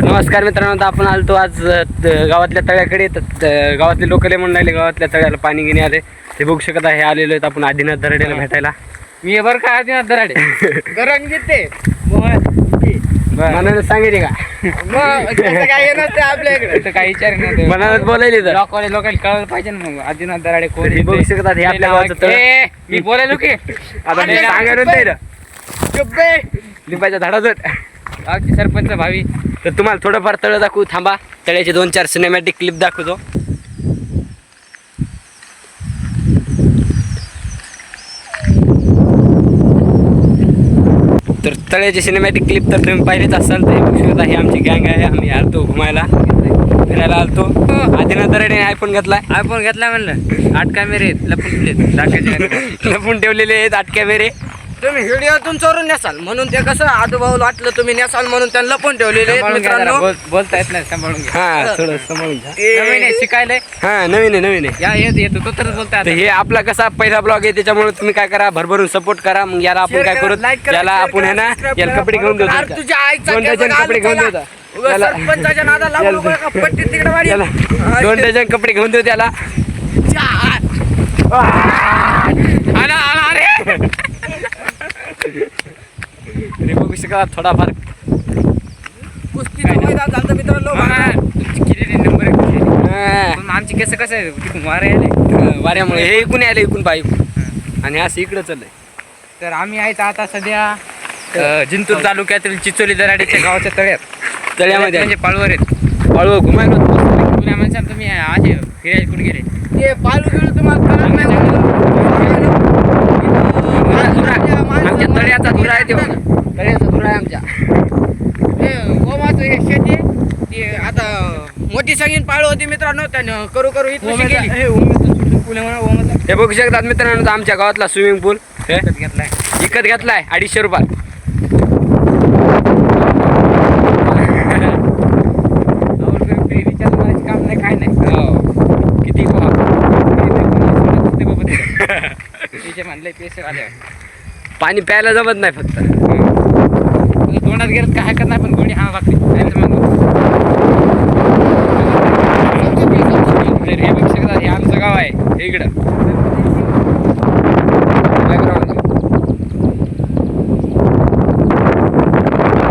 तर नमस्कार मित्रांनो आता आपण आलतो आज गावातल्या तळ्याकडे. तर गावातले लोक लय म्हणून राहिले गावातल्या तळ्याला पाणी घेणे आले. ते बघू शकत आहे आलेलो आहेत आपण आदिनाथ दरडेला भेटायला. मी बर का आदिनाथ दराडे. गरम घेते. मनानं सांगितले का? काय येणार ते आपल्याकडे. तर काही विचार नाही मनानं बोलायले तर. लोकांना लोकांना कळलं पाहिजे ना मग. आदिनाथ दराडे कोण बघू शकतात हे आपल्या गावाचं तळ. मी बोलायलो की. आता सांगायला. लिंबाच्या झाडाचं. गावचे सरपंच भावी. तर तुम्हाला थोडंफार तळ दाखवू थांबा. तळ्याचे दोन चार सिनेमॅटिक क्लिप दाखवतो. तर तळ्याचे सिनेमॅटिक क्लिप तर तुम्ही पाहिलेच असाल तर हे बघू शकता ही आमची गँग आहे. आम्ही आलतो घुमायला. फिरायला आलतो. आदिनाथ दरडे आयफोन घेतलाय. आयफोन घेतला म्हणलं. आठ कॅमेरे आहेत लपून लपून ठेवलेले आहेत आठ कॅमेरे तुम्ही व्हिडिओतून चोरून नेसाल. म्हणून ते कसं आजूबाजू वाटलं तुम्ही नेसाल म्हणून त्यांना लपून ठेवलेले आहेत सांभाळून घ्या जरा, मित्रांनो. बोल- बोलता येत नाही सांभाळून घ्या. हा थोडं समोरून घ्या. नवीन आहे शिकायला हा नवीन आहे नवीन आहे. या येत येतो तो तरच बोलता तर हे आपला कसा पहिला ब्लॉग आहे त्याच्यामुळे तुम्ही काय करा भरभरून सपोर्ट करा मग याला आपण Share काय करा, करू? like करा, याला share आपण आहे करा, ना subscribe याला करा, कपडे घेऊन अरे देतो तुझ्या आईचा दोन डझन कपडे घेऊन त्याला. देतो उगाच त्याला सरपंचाच्या नादाला लागू याला- नका, पट्टी तिकडे वाढी. याला हा, दोन डझन कपडे घेऊन देऊ त्याला. आला आला अरे तरी बघू शका थोडाफार कुस्तीचं मैदान झालं मित्रांनो किती नंबर आहे किती? हा. पण आमची केस कसं आहे? तिकडून वारा हा, वाऱ्यामुळे. हे इकून आले इकून पाय आणि असं इकडं चाललंय. तर आम्ही आहेत आता सध्या जिंतूर तालुक्यातील चिचोली दराडीच्या गावाच्या तळ्यात. तळ्यामध्ये म्हणजे पाळवर आहेत. पळव घुमायला. पुण्या माणसाला तुम्ही आज फिरायला कुठे गेले? ते पालू गिळू तुम्हाला कळत नाही आमच्या धुरा आहे ते आमच्या. हे गोमाचं शेती ते आता मोठी सगळी पाळू होती मित्रांनो त्यानं करू करू इथं हे बघू शकतात मित्रांनो आमच्या गावातला स्विमिंग पूल घेतलाय. विकत घेतलाय अडीचशे रुपयात. हो. किती म्हणले पैसे आले. पाणी प्यायला जमत नाही फक्त. तोंडात गेलं काय हरकत नाही पण गोडी हा हे हे आमचं गाव आहे हे इकडं.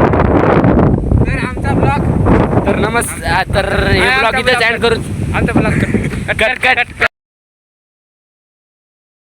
तर आमचा ब्लॉग तर नमस्कार तर हे ब्लॉग इथेच एंड करू. आमचा ब्लॉग कट कट